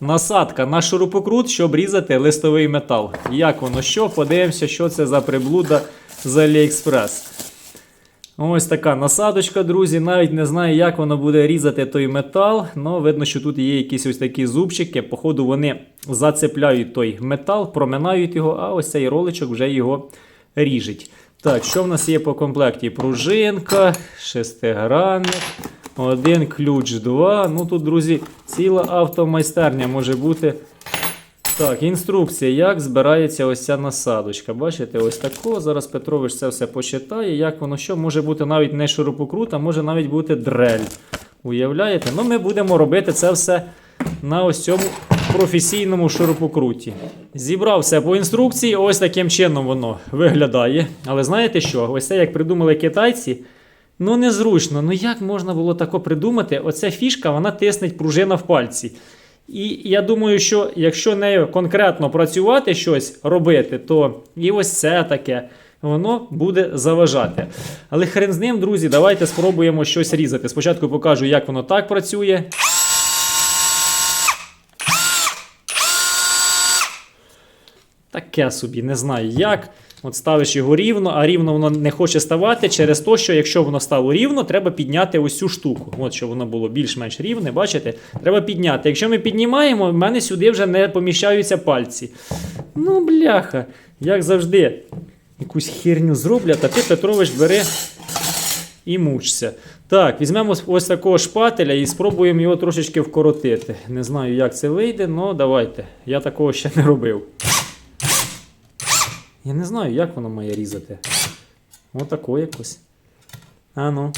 насадка на шурупокрут, щоб різати листовий метал. Як воно що? Подивимося, що це за приблуда з AliExpress. Ось така насадочка, друзі. Навіть не знаю, як воно буде різати той метал. але видно, що тут є якісь ось такі зубчики. Походу, вони зацепляють той метал, проминають його, а ось цей роличок вже його ріжить. Так, що в нас є по комплекті? Пружинка, шестигранник, один ключ, два. Ну тут, друзі, ціла автомайстерня може бути. Так, інструкція, як збирається ось ця насадочка. Бачите, ось тако. Зараз Петрович це все почитає. Як воно що може бути навіть не шурупокрут, а може навіть бути дрель. Уявляєте? Ну, ми будемо робити це все на ось цьому професійному шурупокруті. Зібрав все по інструкції, ось таким чином воно виглядає. Але знаєте що? Ось це як придумали китайці. Ну незручно. Ну як можна було тако придумати? Оця фішка, вона тиснеть пружина в пальці. І я думаю, що якщо нею конкретно працювати щось робити, то і ось це таке. Воно буде заважати. Але хрен з ним, друзі, давайте спробуємо щось різати. Спочатку покажу, як воно так працює. Таке собі, не знаю як. От ставиш його рівно, а рівно воно не хоче ставати через те, що якщо воно стало рівно, треба підняти ось цю штуку. От щоб воно було більш-менш рівне, бачите? Треба підняти. Якщо ми піднімаємо, в мене сюди вже не поміщаються пальці. Ну, бляха, як завжди, якусь херню зроблять, а ти, Петрович, бери і мучся. Так, візьмемо ось такого шпателя і спробуємо його трошечки вкоротити. Не знаю, як це вийде, але давайте. Я такого ще не робив. Я не знаю, як воно має різати. Отако якось. А ну.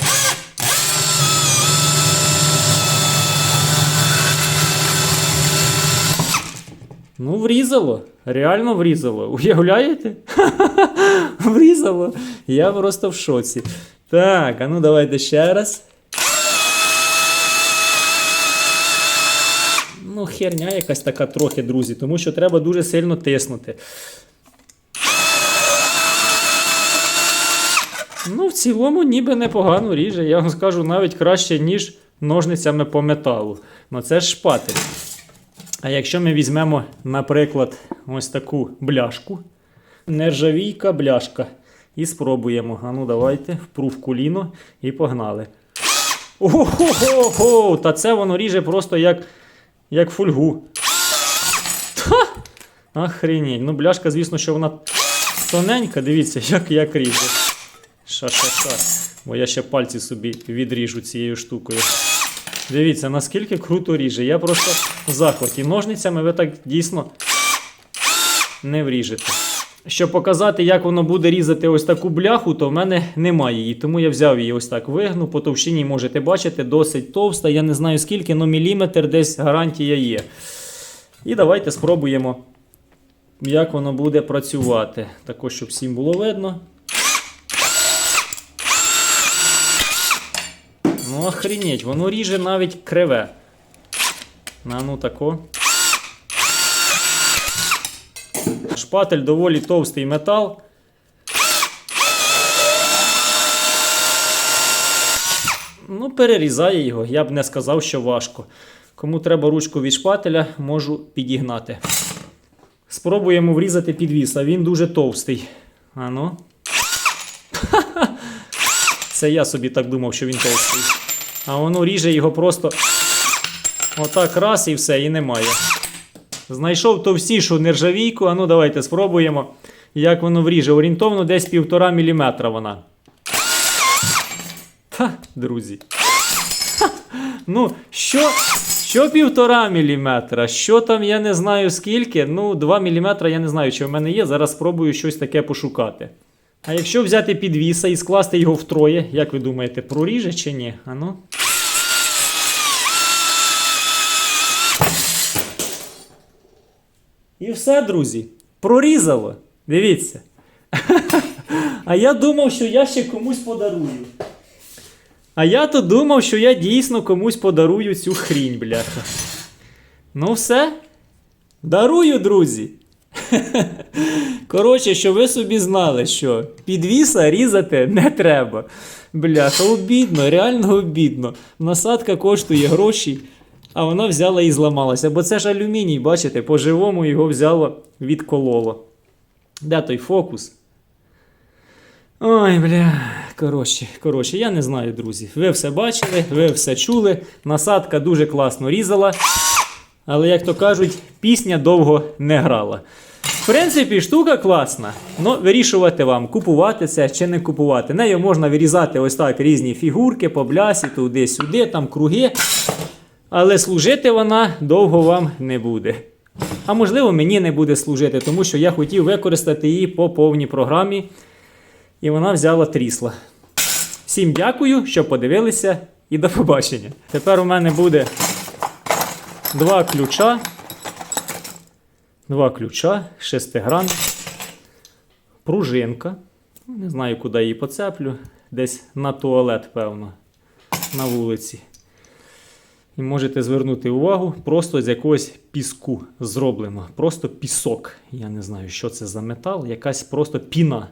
Ну, врізало. Реально врізало. Уявляєте? Врізало. Я просто в шоці. Так, а ну давайте ще раз. Ну, херня якась така трохи, друзі, тому що треба дуже сильно тиснути. Ну, в цілому, ніби непогано ріже. Я вам скажу навіть краще, ніж ножницями по металу. Ну це ж шпатель. А якщо ми візьмемо, наприклад, ось таку бляшку, нержавійка бляшка, і спробуємо. А ну давайте, впрув коліно і погнали. Ого-го-го! Та це воно ріже просто як, як фольгу. Та! Охренеть. Ну, бляшка, звісно, що вона тоненька, дивіться, як, як ріже. Ша-ша-ша. Бо я ще пальці собі відріжу цією штукою. Дивіться, наскільки круто ріже. Я просто в захваті. Ножницями ви так дійсно не вріжете. Щоб показати, як воно буде різати ось таку бляху, то в мене немає її. Тому я взяв її ось так вигну. По товщині можете бачити, досить товста. Я не знаю скільки, але міліметр десь гарантія є. І давайте спробуємо, як воно буде працювати. Також, щоб всім було видно. Охренеть, воно ріже навіть криве. На ну тако. Шпатель доволі товстий метал. Ну, перерізає його, я б не сказав, що важко. Кому треба ручку від шпателя, можу підігнати. Спробуємо врізати підвіс, а він дуже товстий. А ну. Це я собі так думав, що він товстий. А воно ріже його просто отак раз і все, і немає. Знайшов товстішу нержавійку, а ну давайте спробуємо, як воно вріже. Орієнтовно десь півтора міліметра вона. Та, друзі. Ха, ну, що, що півтора міліметра? Що там, я не знаю скільки. Ну, 2 міліметра я не знаю, чи в мене є. Зараз спробую щось таке пошукати. А якщо взяти підвіса і скласти його втроє, як ви думаєте, проріже чи ні? Ану. І все, друзі. Прорізало. Дивіться. А я думав, що я ще комусь подарую. А я то думав, що я дійсно комусь подарую цю хрінь, бляха. Ну все. Дарую, друзі. Коротше, що ви собі знали, що підвіса різати не треба. Бляха, обідно, реально обідно. Насадка коштує гроші. А вона взяла і зламалася. Бо це ж алюміній, бачите, по-живому його взяло, відкололо. Де той фокус? Ой, бля, коротше, коротше, я не знаю, друзі. Ви все бачили, ви все чули. Насадка дуже класно різала. Але, як то кажуть, пісня довго не грала. В принципі, штука класна. Ну, вирішувати вам, купувати це чи не купувати. Нею можна вирізати ось так різні фігурки по блясі, туди-сюди, там круги. Але служити вона довго вам не буде. А можливо, мені не буде служити, тому що я хотів використати її по повній програмі. І вона взяла трісла. Всім дякую, що подивилися, і до побачення. Тепер у мене буде два ключа. Два ключа, шестигранник, пружинка. Не знаю, куди її поцеплю. Десь на туалет, певно, на вулиці. І можете звернути увагу, просто з якогось піску зроблено. Просто пісок. Я не знаю, що це за метал, якась просто піна.